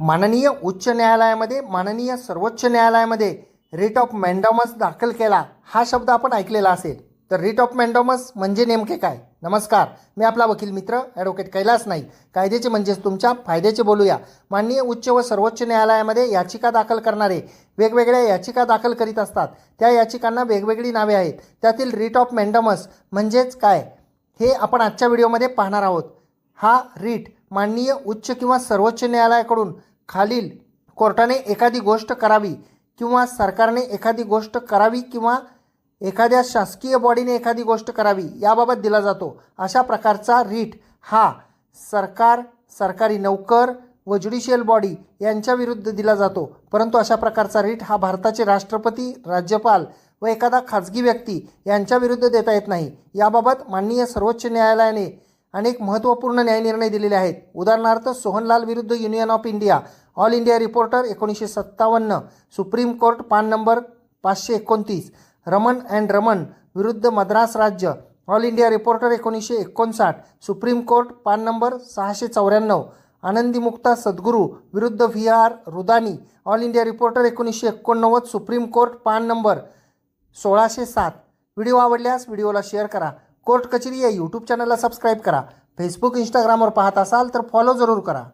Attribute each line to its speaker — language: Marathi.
Speaker 1: माननीय उच्च न्यायालयामध्ये माननीय सर्वोच्च न्यायालयामध्ये रिट ऑफ मॅन्डॉमस दाखल केला हा शब्द आपण ऐकलेला असेल. तर रिट ऑफ मॅन्डॉमस म्हणजे नेमके काय? नमस्कार मी आपला वकील मित्र ॲडव्होकेट कैलास नाईक. कायद्याचे म्हणजेच तुमच्या फायद्याचे बोलूया. माननीय उच्च व सर्वोच्च न्यायालयामध्ये याचिका दाखल करणारे वेगवेगळ्या याचिका दाखल करीत असतात. त्या याचिकांना वेगवेगळी नावे आहेत. त्यातील रिट ऑफ मॅन्डॉमस म्हणजेच काय? हे आपण आजच्या व्हिडिओमध्ये पाहणार आहोत. हा रीट माननीय उच्च किंवा सर्वोच्च न्यायालयाकडून खालील कोर्टाने एखादी गोष्ट करावी किंवा सरकारने एखादी गोष्ट करावी किंवा एखाद्या शासकीय बॉडीने एखादी गोष्ट करावी याबाबत दिला जातो. अशा प्रकारचा रीट हा सरकार सरकारी नौकर व ज्युडिशियल बॉडी यांच्या विरुद्ध दिला जातो. परंतु अशा प्रकारचा रीट हा भारताचे राष्ट्रपती राज्यपाल व एखादा खाजगी व्यक्ती यांच्या विरुद्ध देता येत नाही. याबाबत माननीय सर्वोच्च न्यायालयाने अनेक महत्त्वपूर्ण न्यायनिर्णय दिलेले आहेत. उदाहरणार्थ सोहनलाल विरुद्ध union of India all India reporter एकोणीसशे सत्तावन्न सुप्रीम कोर्ट पान नंबर पाचशे एकोणतीस रमन अँड रमन विरुद्ध मद्रास राज्य ऑल इंडिया रिपोर्टर एकोणीसशे एकोणसाठ सुप्रीम कोर्ट पान नंबर सहाशे चौऱ्याण्णव आनंदी मुक्ता सद्गुरू विरुद्ध V R Rudani all India reporter एकोणीसशे एकोणनव्वद सुप्रीम कोर्ट पान नंबर सोळाशे सात. व्हिडिओ आवडल्यास व्हिडिओला शेअर करा. कोर्ट कचेरी या यूट्यूब चॅनलला सबस्क्राईब करा. फेसबुक इंस्टाग्रामवर पाहत असाल तर फॉलो जरूर करा.